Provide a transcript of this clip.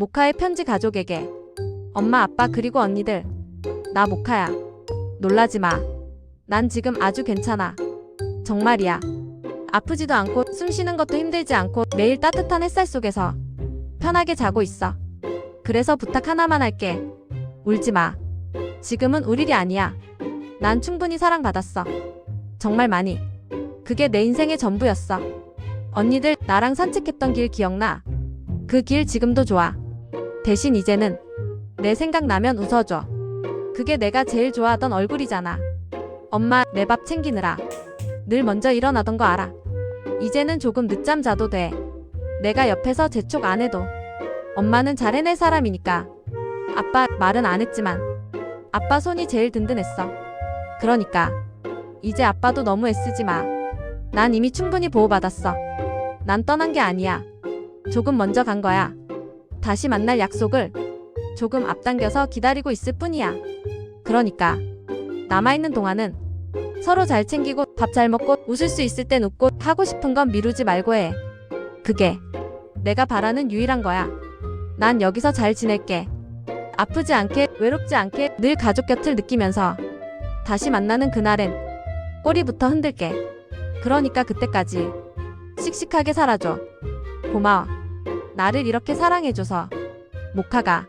모카의 편지 가족에게. 엄마, 아빠, 그리고 언니들. 나 모카야. 놀라지 마. 난 지금 아주 괜찮아. 정말이야. 아프지도 않고 숨 쉬는 것도 힘들지 않고 매일 따뜻한 햇살 속에서 편하게 자고 있어. 그래서 부탁 하나만 할게. 울지 마. 지금은 울 일이 아니야. 난 충분히 사랑받았어. 정말 많이. 그게 내 인생의 전부였어. 언니들 나랑 산책했던 길 기억나? 그 길 지금도 좋아. 대신 이제는 내 생각나면 웃어줘. 그게 내가 제일 좋아하던 얼굴이잖아. 엄마 내 밥 챙기느라 늘 먼저 일어나던 거 알아. 이제는 조금 늦잠 자도 돼. 내가 옆에서 재촉 안 해도. 엄마는 잘 해낼 사람이니까. 아빠 말은 안 했지만 아빠 손이 제일 든든했어. 그러니까 이제 아빠도 너무 애쓰지 마. 난 이미 충분히 보호받았어. 난 떠난 게 아니야. 조금 먼저 간 거야. 다시 만날 약속을 조금 앞당겨서 기다리고 있을 뿐이야. 그러니까 남아있는 동안은 서로 잘 챙기고 밥 잘 먹고 웃을 수 있을 땐 웃고 하고 싶은 건 미루지 말고 해. 그게 내가 바라는 유일한 거야. 난 여기서 잘 지낼게. 아프지 않게, 외롭지 않게 늘 가족 곁을 느끼면서 다시 만나는 그날엔 꼬리부터 흔들게. 그러니까 그때까지 씩씩하게 살아줘. 고마워. 나를 이렇게 사랑해줘서. 모카가